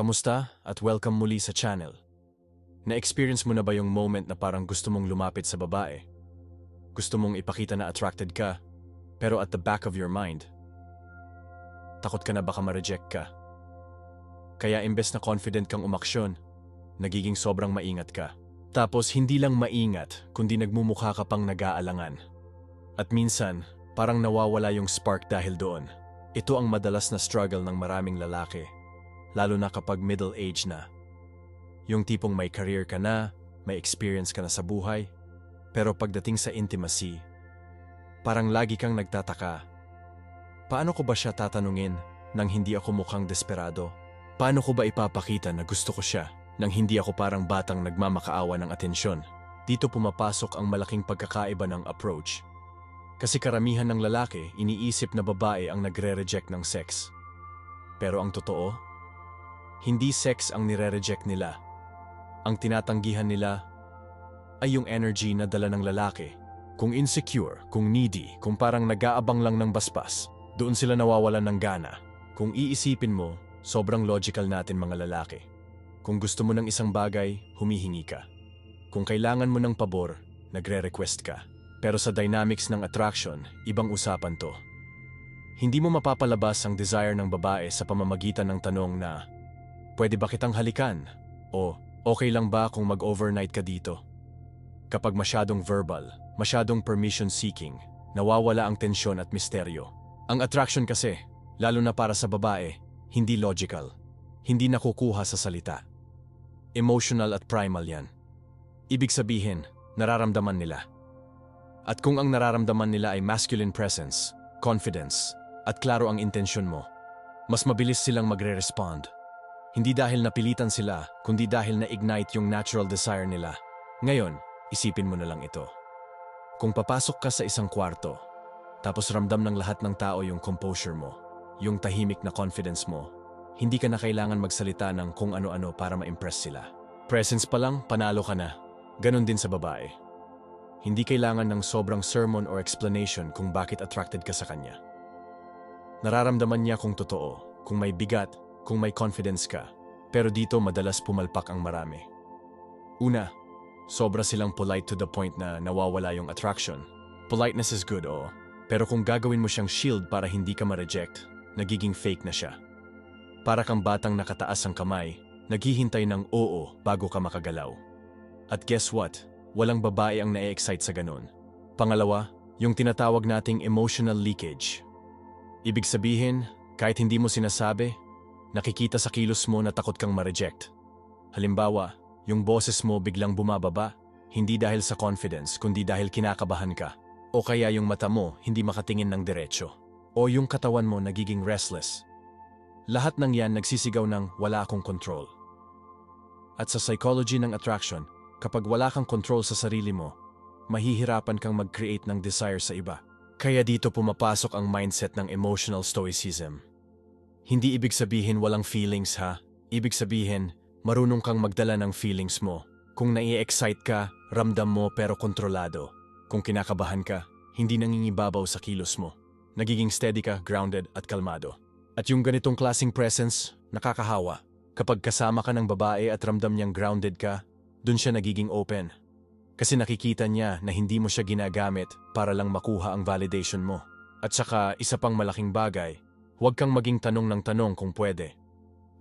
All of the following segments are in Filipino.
Kamusta at welcome muli sa channel. Na-experience mo na ba yung moment na parang gusto mong lumapit sa babae? Gusto mong ipakita na attracted ka, pero at the back of your mind, takot ka na baka ma-reject ka. Kaya imbes na confident kang umaksyon, nagiging sobrang maingat ka. Tapos hindi lang maingat, kundi nagmumukha ka pang nag-aalangan. At minsan, parang nawawala yung spark dahil doon. Ito ang madalas na struggle ng maraming lalaki, lalo na kapag middle age na. Yung tipong may career ka na, may experience ka na sa buhay, pero pagdating sa intimacy, parang lagi kang nagtataka. Paano ko ba siya tatanungin nang hindi ako mukhang desperado? Paano ko ba ipapakita na gusto ko siya nang hindi ako parang batang nagmamakaawa ng atensyon? Dito pumapasok ang malaking pagkakaiba ng approach. Kasi karamihan ng lalaki iniisip na babae ang nagre-reject ng sex. Pero ang totoo, hindi sex ang nire-reject nila. Ang tinatanggihan nila ay yung energy na dala ng lalaki. Kung insecure, kung needy, kung parang nag-aabang lang ng baspas, doon sila nawawalan ng gana. Kung iisipin mo, sobrang logical natin mga lalaki. Kung gusto mo ng isang bagay, humihingi ka. Kung kailangan mo ng pabor, nagre-request ka. Pero sa dynamics ng attraction, ibang usapan to. Hindi mo mapapalabas ang desire ng babae sa pamamagitan ng tanong na, Pwede ba kitang halikan? O, okay lang ba kung mag-overnight ka dito? Kapag masyadong verbal, masyadong permission-seeking, nawawala ang tensyon at misteryo. Ang attraction kasi, lalo na para sa babae, hindi logical. Hindi nakukuha sa salita. Emotional at primal yan. Ibig sabihin, nararamdaman nila. At kung ang nararamdaman nila ay masculine presence, confidence, at klaro ang intensyon mo, mas mabilis silang magre-respond. Hindi dahil napilitan sila, kundi dahil na-ignite yung natural desire nila. Ngayon, isipin mo na lang ito. Kung papasok ka sa isang kwarto, tapos ramdam ng lahat ng tao yung composure mo, yung tahimik na confidence mo, hindi ka na kailangan magsalita ng kung ano-ano para ma-impress sila. Presence pa lang, panalo ka na. Ganon din sa babae. Hindi kailangan ng sobrang sermon or explanation kung bakit attracted ka sa kanya. Nararamdaman niya kung totoo, kung may bigat, kung may confidence ka. Pero dito madalas pumalpak ang marami. Una, sobra silang polite to the point na nawawala yung attraction. Politeness is good, oo. Pero kung gagawin mo siyang shield para hindi ka ma-reject, nagiging fake na siya. Para kang batang nakataas ang kamay, naghihintay ng oo bago ka makagalaw. At guess what? Walang babae ang na-excite sa ganun. Pangalawa, yung tinatawag nating emotional leakage. Ibig sabihin, kahit hindi mo sinasabi, nakikita sa kilos mo na takot kang ma-reject. Halimbawa, yung boses mo biglang bumababa, hindi dahil sa confidence, kundi dahil kinakabahan ka. O kaya yung mata mo hindi makatingin ng diretsyo. O yung katawan mo nagiging restless. Lahat ng yan nagsisigaw ng wala akong control. At sa psychology ng attraction, kapag wala kang control sa sarili mo, mahihirapan kang mag-create ng desire sa iba. Kaya dito pumapasok ang mindset ng emotional stoicism. Hindi ibig sabihin walang feelings ha. Ibig sabihin, marunong kang magdala ng feelings mo. Kung nai-excite ka, ramdam mo pero kontrolado. Kung kinakabahan ka, hindi nangingibabaw sa kilos mo. Nagiging steady ka, grounded at kalmado. At yung ganitong klasing presence, nakakahawa. Kapag kasama ka ng babae at ramdam niyang grounded ka, dun siya nagiging open. Kasi nakikita niya na hindi mo siya ginagamit para lang makuha ang validation mo. At saka isa pang malaking bagay, huwag kang maging tanong ng tanong kung pwede.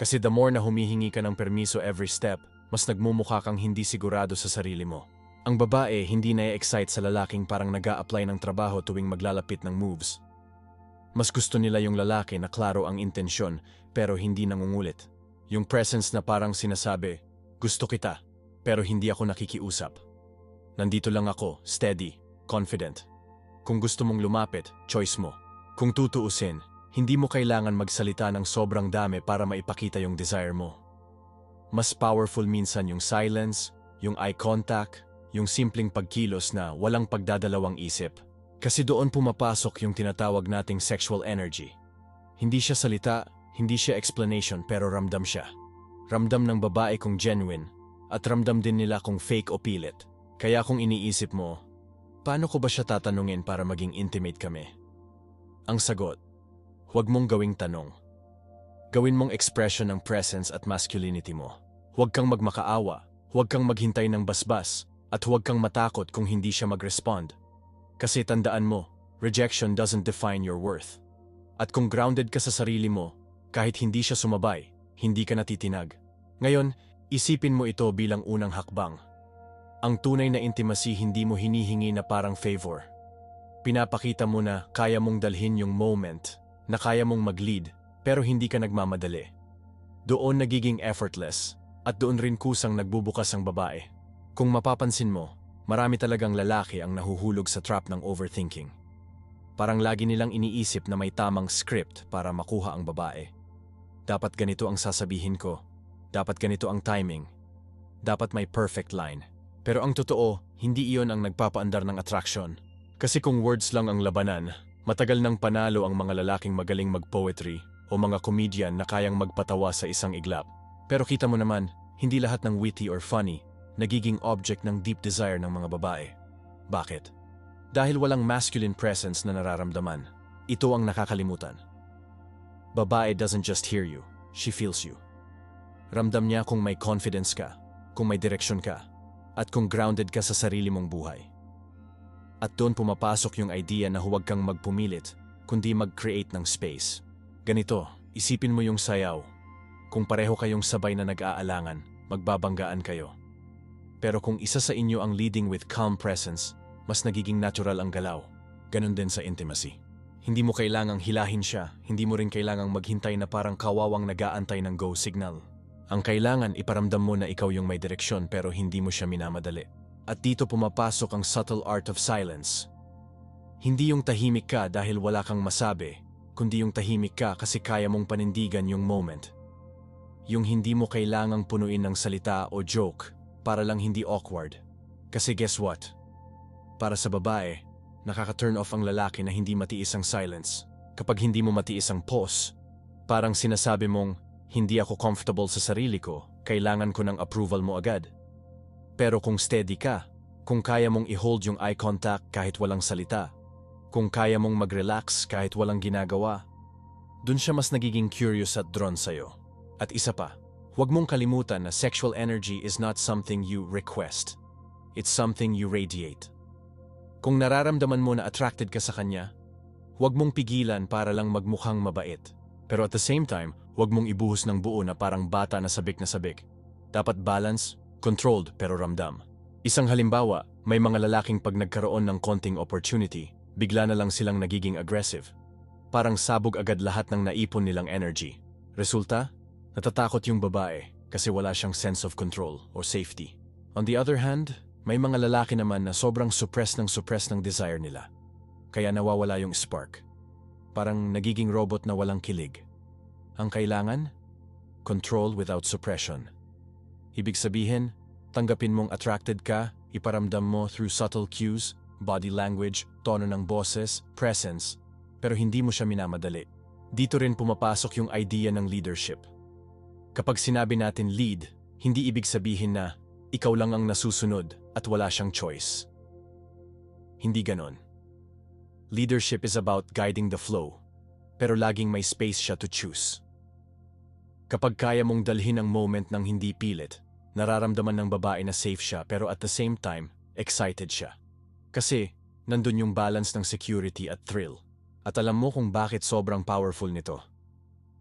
Kasi the more na humihingi ka ng permiso every step, mas nagmumukha kang hindi sigurado sa sarili mo. Ang babae hindi na-excite sa lalaking parang nag apply ng trabaho tuwing maglalapit ng moves. Mas gusto nila yung lalaki na klaro ang intensyon pero hindi nangungulit. Yung presence na parang sinasabi, gusto kita, pero hindi ako nakikiusap. Nandito lang ako, steady, confident. Kung gusto mong lumapit, choice mo. Kung tutuusin, hindi mo kailangan magsalita ng sobrang dami para maipakita yung desire mo. Mas powerful minsan yung silence, yung eye contact, yung simpleng pagkilos na walang pagdadalawang isip. Kasi doon pumapasok yung tinatawag nating sexual energy. Hindi siya salita, hindi siya explanation pero ramdam siya. Ramdam ng babae kung genuine at ramdam din nila kung fake o pilit. Kaya kung iniisip mo, paano ko ba siya tatanungin para maging intimate kami? Ang sagot, huwag mong gawing tanong. Gawin mong expression ng presence at masculinity mo. Huwag kang magmakaawa, huwag kang maghintay ng basbas, at huwag kang matakot kung hindi siya mag-respond. Kasi tandaan mo, rejection doesn't define your worth. At kung grounded ka sa sarili mo, kahit hindi siya sumabay, hindi ka natitinag. Ngayon, isipin mo ito bilang unang hakbang. Ang tunay na intimacy hindi mo hinihingi na parang favor. Pinapakita mo na kaya mong dalhin yung moment, na kaya mong mag-lead, pero hindi ka nagmamadali. Doon nagiging effortless, at doon rin kusang nagbubukas ang babae. Kung mapapansin mo, marami talagang lalaki ang nahuhulog sa trap ng overthinking. Parang lagi nilang iniisip na may tamang script para makuha ang babae. Dapat ganito ang sasabihin ko. Dapat ganito ang timing. Dapat may perfect line. Pero ang totoo, hindi iyon ang nagpapaandar ng attraction. Kasi kung words lang ang labanan, matagal nang panalo ang mga lalaking magaling mag-poetry o mga comedian na kayang magpatawa sa isang iglap. Pero kita mo naman, hindi lahat ng witty or funny nagiging object ng deep desire ng mga babae. Bakit? Dahil walang masculine presence na nararamdaman. Ito ang nakakalimutan. Babae doesn't just hear you, she feels you. Ramdam niya kung may confidence ka, kung may direksyon ka, at kung grounded ka sa sarili mong buhay. At doon pumapasok yung idea na huwag kang magpumilit, kundi mag-create ng space. Ganito, isipin mo yung sayaw. Kung pareho kayong sabay na nag-aalangan, magbabanggaan kayo. Pero kung isa sa inyo ang leading with calm presence, mas nagiging natural ang galaw. Ganon din sa intimacy. Hindi mo kailangang hilahin siya, hindi mo rin kailangang maghintay na parang kawawang nagaantay ng go signal. Ang kailangan iparamdam mo na ikaw yung may direksyon pero hindi mo siya minamadali. At dito pumapasok ang subtle art of silence. Hindi yung tahimik ka dahil wala kang masabi, kundi yung tahimik ka kasi kaya mong panindigan yung moment. Yung hindi mo kailangang punuin ng salita o joke para lang hindi awkward. Kasi guess what? Para sa babae, nakaka-turn off ang lalaki na hindi matiis ang silence. Kapag hindi mo matiis ang pause, parang sinasabi mong, hindi ako comfortable sa sarili ko, kailangan ko ng approval mo agad. Pero kung steady ka, kung kaya mong i-hold yung eye contact kahit walang salita, kung kaya mong mag-relax kahit walang ginagawa, dun siya mas nagiging curious at drawn sa'yo. At isa pa, huwag mong kalimutan na sexual energy is not something you request. It's something you radiate. Kung nararamdaman mo na attracted ka sa kanya, huwag mong pigilan para lang magmukhang mabait. Pero at the same time, huwag mong ibuhos ng buo na parang bata na sabik na sabik. Dapat balance, controlled pero ramdam. Isang halimbawa, may mga lalaking pag nagkaroon ng konting opportunity, bigla na lang silang nagiging aggressive. Parang sabog agad lahat ng naipon nilang energy. Resulta, natatakot yung babae kasi wala siyang sense of control or safety. On the other hand, may mga lalaki naman na sobrang suppress ng suppress ng desire nila. Kaya nawawala yung spark. Parang nagiging robot na walang kilig. Ang kailangan? Control without suppression. Ibig sabihin, tanggapin mong attracted ka, iparamdam mo through subtle cues, body language, tono ng boses, presence, pero hindi mo siya minamadali. Dito rin pumapasok yung idea ng leadership. Kapag sinabi natin lead, hindi ibig sabihin na ikaw lang ang nasusunod at wala siyang choice. Hindi ganon. Leadership is about guiding the flow, pero laging may space siya to choose. Kapag kaya mong dalhin ang moment ng hindi pilit, nararamdaman ng babae na safe siya pero at the same time, excited siya. Kasi, nandun yung balance ng security at thrill. At alam mo kung bakit sobrang powerful nito.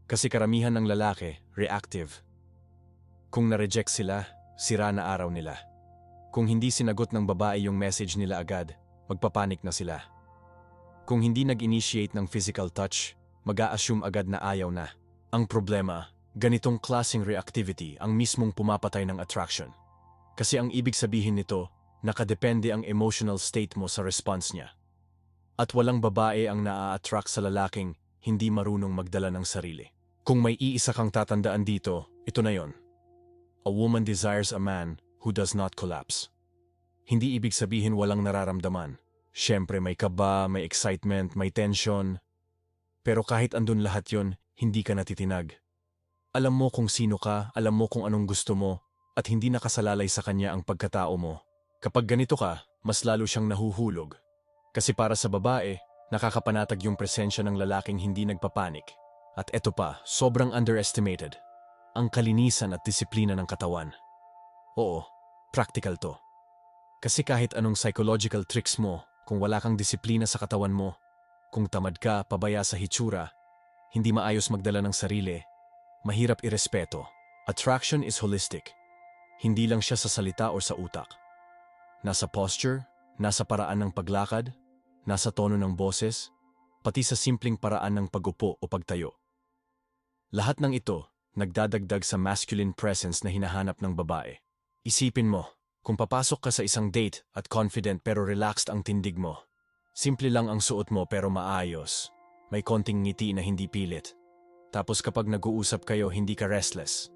Kasi karamihan ng lalaki, reactive. Kung na-reject sila, sira na araw nila. Kung hindi sinagot ng babae yung message nila agad, magpapanik na sila. Kung hindi nag-initiate ng physical touch, mag assume agad na ayaw na. Ang problema, ganitong klasing reactivity ang mismong pumapatay ng attraction. Kasi ang ibig sabihin nito, nakadepende ang emotional state mo sa response niya. At walang babae ang naa-attract sa lalaking hindi marunong magdala ng sarili. Kung may iisa kang tatandaan dito, ito na yon. A woman desires a man who does not collapse. Hindi ibig sabihin walang nararamdaman. Siyempre may kaba, may excitement, may tension. Pero kahit andun lahat yon, hindi ka natitinag. Alam mo kung sino ka, alam mo kung anong gusto mo, at hindi nakasalalay sa kanya ang pagkatao mo. Kapag ganito ka, mas lalo siyang nahuhulog. Kasi para sa babae, nakakapanatag yung presensya ng lalaking hindi nagpapanik. At eto pa, sobrang underestimated. Ang kalinisan at disiplina ng katawan. Oo, practical to. Kasi kahit anong psychological tricks mo, kung wala kang disiplina sa katawan mo, kung tamad ka, pabaya sa hitsura, hindi maayos magdala ng sarili, mahirap irespeto. Attraction is holistic. Hindi lang siya sa salita o sa utak. Nasa posture, nasa paraan ng paglakad, nasa tono ng boses, pati sa simpleng paraan ng pagupo o pagtayo. Lahat ng ito, nagdadagdag sa masculine presence na hinahanap ng babae. Isipin mo, kung papasok ka sa isang date at confident pero relaxed ang tindig mo, simple lang ang suot mo pero maayos, may konting ngiti na hindi pilit. Tapos kapag nag-uusap kayo, hindi ka restless.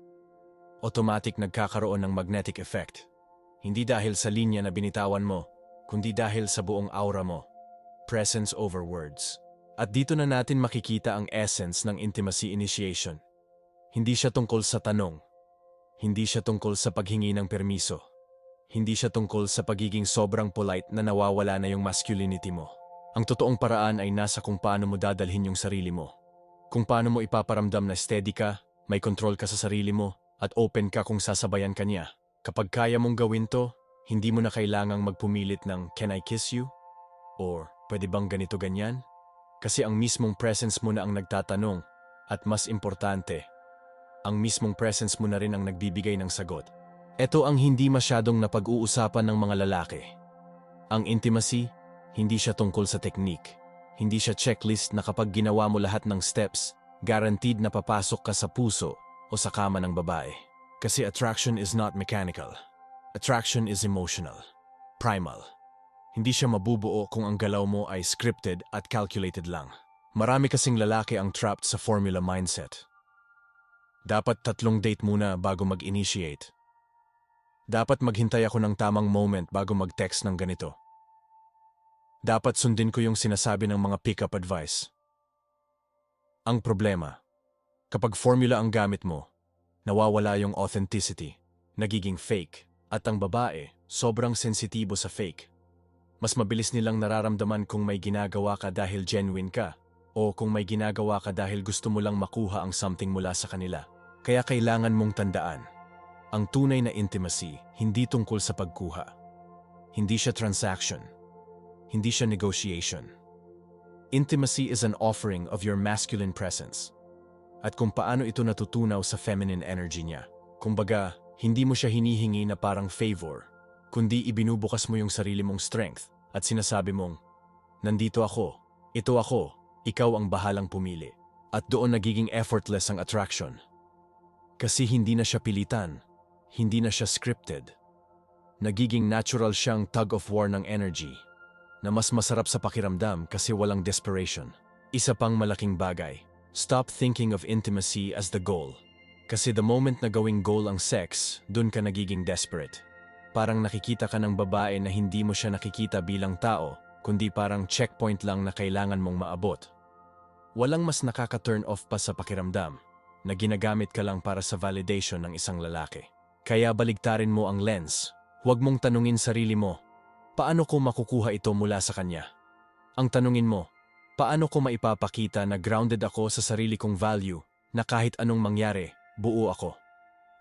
Automatic nagkakaroon ng magnetic effect. Hindi dahil sa linya na binitawan mo, kundi dahil sa buong aura mo. Presence over words. At dito na natin makikita ang essence ng intimacy initiation. Hindi siya tungkol sa tanong. Hindi siya tungkol sa paghingi ng permiso. Hindi siya tungkol sa pagiging sobrang polite na nawawala na yung masculinity mo. Ang totoong paraan ay nasa kung paano mo dadalhin yung sarili mo. Kung paano mo ipaparamdam na steady ka, may control ka sa sarili mo, at open ka kung sasabayan ka niya. Kapag kaya mong gawin to, hindi mo na kailangang magpumilit ng Can I kiss you? Or pwede bang ganito ganyan? Kasi ang mismong presence mo na ang nagtatanong at mas importante, ang mismong presence mo na rin ang nagbibigay ng sagot. Ito ang hindi masyadong napag-uusapan ng mga lalaki. Ang intimacy, hindi siya tungkol sa technique. Hindi siya checklist na kapag ginawa mo lahat ng steps, guaranteed na papasok ka sa puso o sa kama ng babae. Kasi attraction is not mechanical. Attraction is emotional. Primal. Hindi siya mabubuo kung ang galaw mo ay scripted at calculated lang. Marami kasing lalaki ang trapped sa formula mindset. Dapat tatlong date muna bago mag-initiate. Dapat maghintay ako ng tamang moment bago mag-text ng ganito. Dapat sundin ko yung sinasabi ng mga pick-up advice. Ang problema, Kapag formula ang gamit mo, nawawala yung authenticity, nagiging fake, at ang babae, sobrang sensitibo sa fake. Mas mabilis nilang nararamdaman kung may ginagawa ka dahil genuine ka, o kung may ginagawa ka dahil gusto mo lang makuha ang something mula sa kanila. Kaya kailangan mong tandaan, ang tunay na intimacy hindi tungkol sa pagkuha. Hindi siya transaction. Hindi siya negotiation. Intimacy is an offering of your masculine presence at kung paano ito natutunaw sa feminine energy niya. Kumbaga, hindi mo siya hinihingi na parang favor, kundi ibinubukas mo yung sarili mong strength at sinasabi mong, Nandito ako, ito ako, ikaw ang bahalang pumili. At doon nagiging effortless ang attraction. Kasi hindi na siya pilitan, hindi na siya scripted. Nagiging natural siyang tug of war ng energy na mas masarap sa pakiramdam kasi walang desperation. Isa pang malaking bagay, Stop thinking of intimacy as the goal. Kasi the moment na gawing goal ang sex, dun ka nagiging desperate. Parang nakikita ka ng babae na hindi mo siya nakikita bilang tao, kundi parang checkpoint lang na kailangan mong maabot. Walang mas nakaka-turn off pa sa pakiramdam na ginagamit ka lang para sa validation ng isang lalaki. Kaya baligtarin mo ang lens. Huwag mong tanungin sarili mo, paano ko makukuha ito mula sa kanya? Ang tanungin mo, Paano ko maipapakita na grounded ako sa sarili kong value na kahit anong mangyari, buo ako?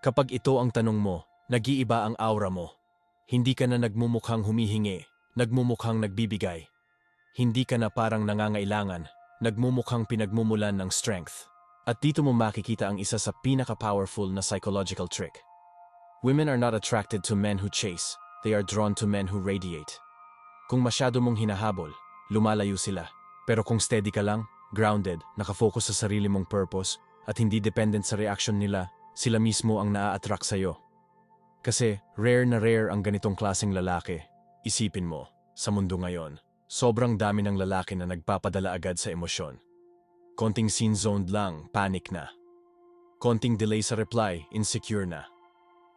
Kapag ito ang tanong mo, nag-iiba ang aura mo. Hindi ka na nagmumukhang humihingi, nagmumukhang nagbibigay. Hindi ka na parang nangangailangan, nagmumukhang pinagmumulan ng strength. At dito mo makikita ang isa sa pinaka-powerful na psychological trick. Women are not attracted to men who chase, they are drawn to men who radiate. Kung masyado mong hinahabol, lumalayo sila. Pero kung steady ka lang, grounded, nakafocus sa sarili mong purpose, at hindi dependent sa reaction nila, sila mismo ang naa-attract sa'yo. Kasi rare na rare ang ganitong klaseng lalaki. Isipin mo, sa mundo ngayon, sobrang dami ng lalaki na nagpapadala agad sa emosyon. Konting scene zoned lang, panic na. Konting delay sa reply, insecure na.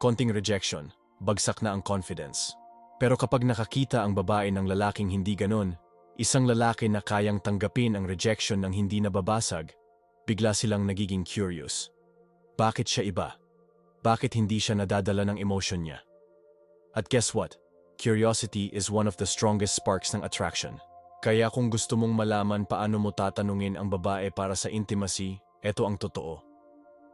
Konting rejection, bagsak na ang confidence. Pero kapag nakakita ang babae ng lalaking hindi ganon, Isang lalaki na kayang tanggapin ang rejection ng hindi nababasag, bigla silang nagiging curious. Bakit siya iba? Bakit hindi siya nadadala ng emotion niya? At guess what? Curiosity is one of the strongest sparks ng attraction. Kaya kung gusto mong malaman paano mo tatanungin ang babae para sa intimacy, Eto ang totoo.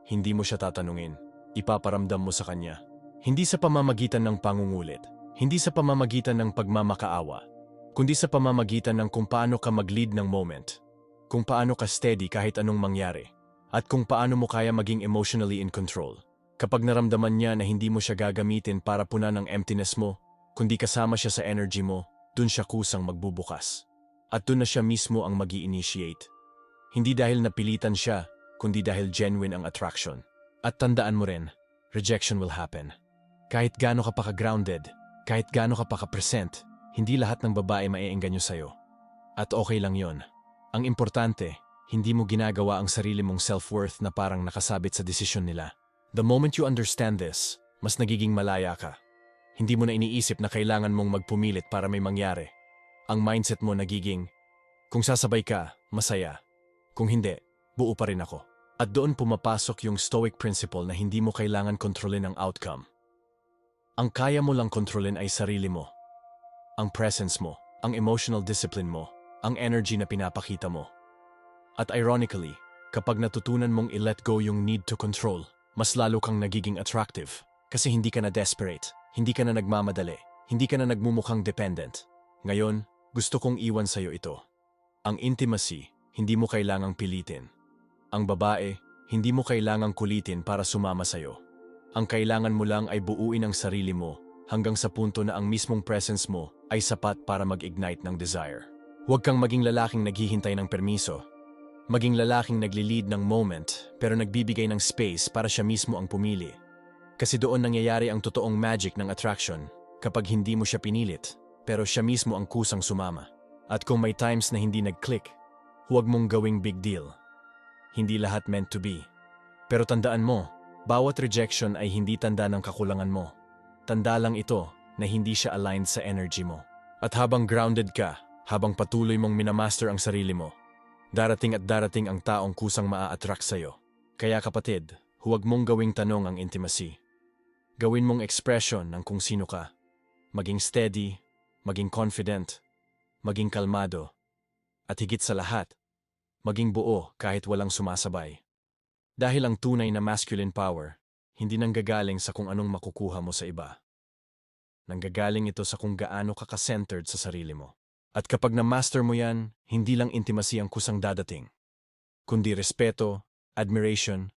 Hindi mo siya tatanungin. Ipaparamdam mo sa kanya. Hindi sa pamamagitan ng pangungulit. Hindi sa pamamagitan ng pagmamakaawa. Kundi sa pamamagitan ng kung paano ka mag-lead ng moment. Kung paano ka steady kahit anong mangyari. At kung paano mo kaya maging emotionally in control. Kapag naramdaman niya na hindi mo siya gagamitin para punan ang emptiness mo, kundi kasama siya sa energy mo, dun siya kusang magbubukas. At dun na siya mismo ang mag initiate Hindi dahil napilitan siya, kundi dahil genuine ang attraction. At tandaan mo rin, rejection will happen. Kahit gaano ka pa ka-grounded, kahit gaano ka pa ka-present, hindi lahat ng babae maiengganyo sa'yo. At okay lang yon. Ang importante, hindi mo ginagawa ang sarili mong self-worth na parang nakasabit sa desisyon nila. The moment you understand this, mas nagiging malaya ka. Hindi mo na iniisip na kailangan mong magpumilit para may mangyari. Ang mindset mo nagiging, kung sasabay ka, masaya. Kung hindi, buo pa rin ako. At doon pumapasok yung stoic principle na hindi mo kailangan kontrolin ang outcome. Ang kaya mo lang kontrolin ay sarili mo. Ang presence mo, ang emotional discipline mo, ang energy na pinapakita mo. At ironically, kapag natutunan mong i-let go yung need to control, mas lalo kang nagiging attractive. Kasi hindi ka na desperate, hindi ka na nagmamadali, hindi ka na nagmumukhang dependent. Ngayon, gusto kong iwan sa'yo ito. Ang intimacy, hindi mo kailangang pilitin. Ang babae, hindi mo kailangang kulitin para sumama sa'yo. Ang kailangan mo lang ay buuin ang sarili mo hanggang sa punto na ang mismong presence mo ay sapat para mag-ignite ng desire. Huwag kang maging lalaking naghihintay ng permiso. Maging lalaking nagli-lead ng moment pero nagbibigay ng space para siya mismo ang pumili. Kasi doon nangyayari ang totoong magic ng attraction kapag hindi mo siya pinilit pero siya mismo ang kusang sumama. At kung may times na hindi nag-click, Huwag mong gawing big deal. Hindi lahat meant to be. Pero tandaan mo, bawat rejection ay hindi tanda ng kakulangan mo. Tanda lang ito na hindi siya aligned sa energy mo. At habang grounded ka, habang patuloy mong minamaster ang sarili mo, darating at darating ang taong kusang maa-attract sa'yo. Kaya kapatid, huwag mong gawing tanong ang intimacy. Gawin mong expression ng kung sino ka. Maging steady, maging confident, maging kalmado, at higit sa lahat, maging buo kahit walang sumasabay. Dahil ang tunay na masculine power, hindi nanggagaling sa kung anong makukuha mo sa iba. Nanggagaling ito sa kung gaano ka ka-centered sa sarili mo. At kapag na-master mo yan, hindi lang intimacy ang kusang dadating, kundi respeto, admiration,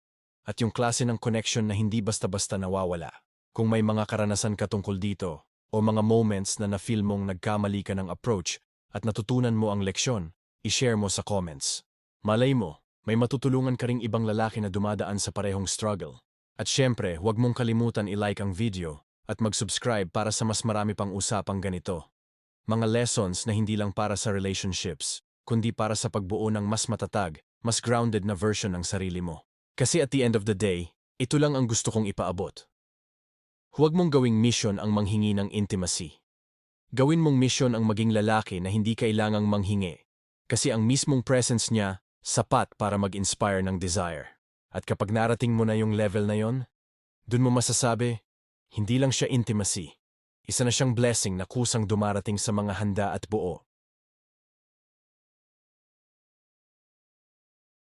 at yung klase ng connection na hindi basta-basta nawawala. Kung may mga karanasan ka tungkol dito, o mga moments na na-feel mong nagkamali ka ng approach at natutunan mo ang leksyon, i-share mo sa comments. Malay mo, may matutulungan ka ring ibang lalaki na dumadaan sa parehong struggle. At syempre, huwag mong kalimutan i-like ang video at mag-subscribe para sa mas marami pang usapang ganito. Mga lessons na hindi lang para sa relationships, kundi para sa pagbuo ng mas matatag, mas grounded na version ng sarili mo. Kasi at the end of the day, ito lang ang gusto kong ipaabot. Huwag mong gawing mission ang manghingi ng intimacy. Gawin mong mission ang maging lalaki na hindi kailangang manghingi, kasi ang mismong presence niya sapat para mag-inspire ng desire. At kapag narating mo na yung level na yon, dun mo masasabi, hindi lang siya intimacy. Isa na siyang blessing na kusang dumarating sa mga handa at buo.